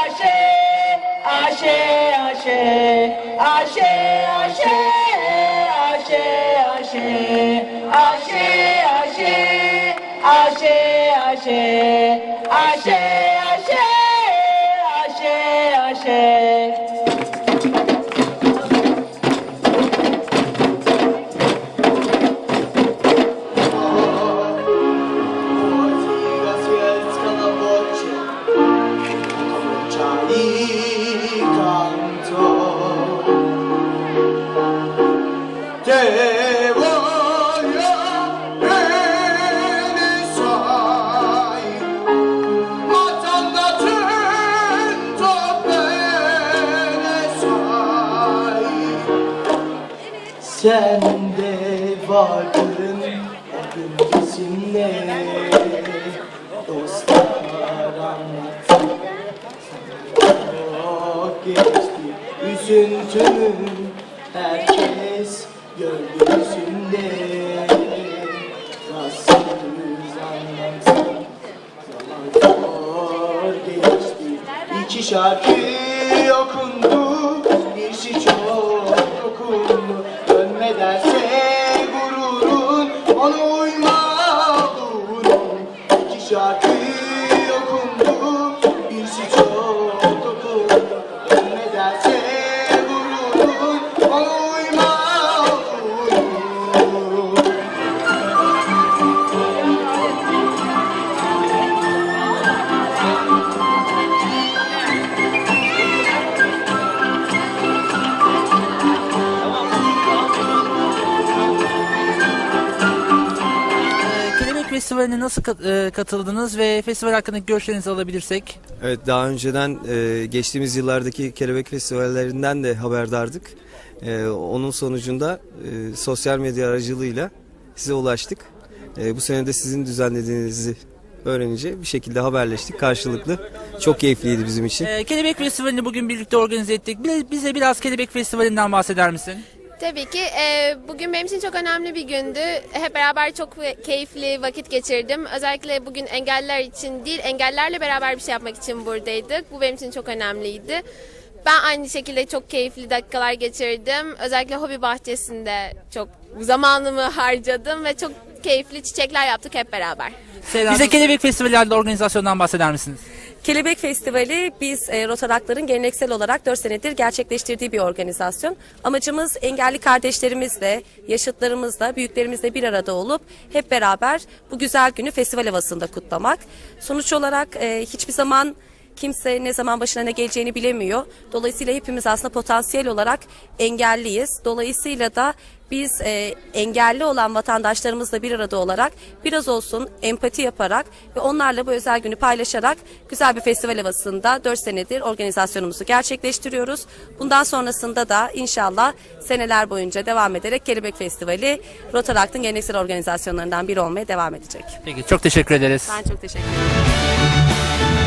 আসে আসে আসে আসে আসে আসে আসে আসে আসে আসে আসে আসে আসে Sen de vardın o gün bizimle Dostlar anlattı Çok geçti üzüntümü Herkes gördü yüzünde Nasıl anlatsam Zaman zor geçti. İki şarkı Festivali'ne nasıl e, katıldınız ve festival hakkındaki görüşlerinizi alabilirsek? Evet daha önceden e, geçtiğimiz yıllardaki kelebek festivallerinden de haberdardık. E, onun sonucunda e, sosyal medya aracılığıyla size ulaştık. E, bu sene de sizin düzenlediğinizi öğrenince bir şekilde haberleştik karşılıklı. Çok keyifliydi bizim için. Ee, Kelebek Festivali'ni bugün birlikte organize ettik. Bi- Bize biraz Kelebek Festivali'nden bahseder misin? Tabii ki. e, bugün benim için çok önemli bir gündü. Hep beraber çok keyifli vakit geçirdim. Özellikle bugün engelliler için değil, engellerle beraber bir şey yapmak için buradaydık. Bu benim için çok önemliydi. Ben aynı şekilde çok keyifli dakikalar geçirdim. Özellikle hobi bahçesinde çok zamanımı harcadım ve çok keyifli çiçekler yaptık hep beraber. Bize Kelebek Festivali adlı organizasyondan bahseder misiniz? Kelebek Festivali biz e, Rotarakların geleneksel olarak 4 senedir gerçekleştirdiği bir organizasyon. Amacımız engelli kardeşlerimizle, yaşıtlarımızla, büyüklerimizle bir arada olup hep beraber bu güzel günü festival havasında kutlamak. Sonuç olarak e, hiçbir zaman kimse ne zaman başına ne geleceğini bilemiyor. Dolayısıyla hepimiz aslında potansiyel olarak engelliyiz. Dolayısıyla da biz e, engelli olan vatandaşlarımızla bir arada olarak biraz olsun empati yaparak ve onlarla bu özel günü paylaşarak güzel bir festival havasında 4 senedir organizasyonumuzu gerçekleştiriyoruz. Bundan sonrasında da inşallah seneler boyunca devam ederek Kelebek Festivali Rotarakt'ın geleneksel organizasyonlarından biri olmaya devam edecek. Peki çok teşekkür ederiz. Ben çok teşekkür ederim.